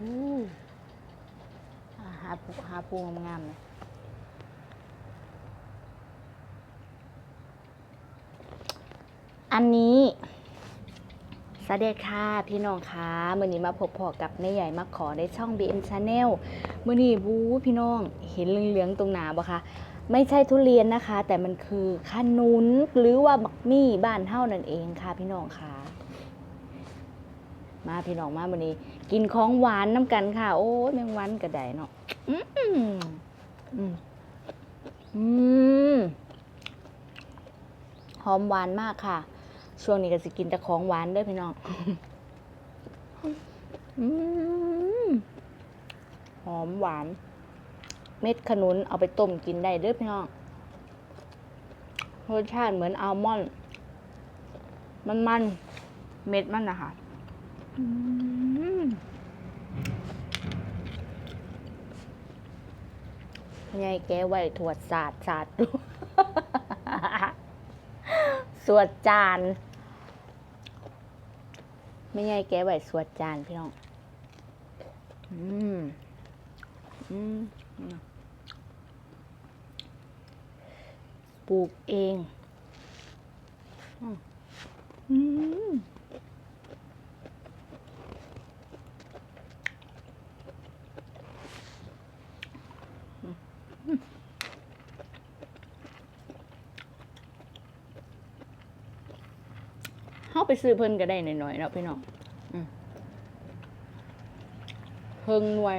อู้อ่าหาปูหาปูงามๆเลยอันนี้สวัสดีค่ะ พี่น้องคะมื่อนี้มาพบพอกับนายใหญ่มาขอในช่อง BM Channel มื่อนี้บูพี่น้องเห็นเหลืองๆตรงหนาบ่คะไม่ใช่ทุเรียนนะคะ แต่มันคือขนุนหรือว่าบักมี่บ้านเท่านั่นเองค่ะพี่น้องค่ะ มาพี่น้องมาวันนี้ กินของหวานน้ำกันค่ะ โอ้ยแมงวันกระไดเนาะอืมอืมอืมหอมหวานมากค่ะ ช่วงนี้ก็สิกินแต่ของหวานด้อพี่น้องอืมหอมหวาน เม็ดขนุนเอาไปต้มกินได้เด้อพี่น้องรสชาติเหมือนอัลมอนด์มันมันๆเม็ดมันนะคะ อืมยายแกไว้ถวดสาดสาดดูสวดจานไม่ยายแกไว้สวดจานพี่น้อง อืม อืม ปลูกเอง อืม เข้าไปซื้อเพิ่นก็ได้หน่อยๆเนาะพี่น้องอืมเพิ่งหน่วย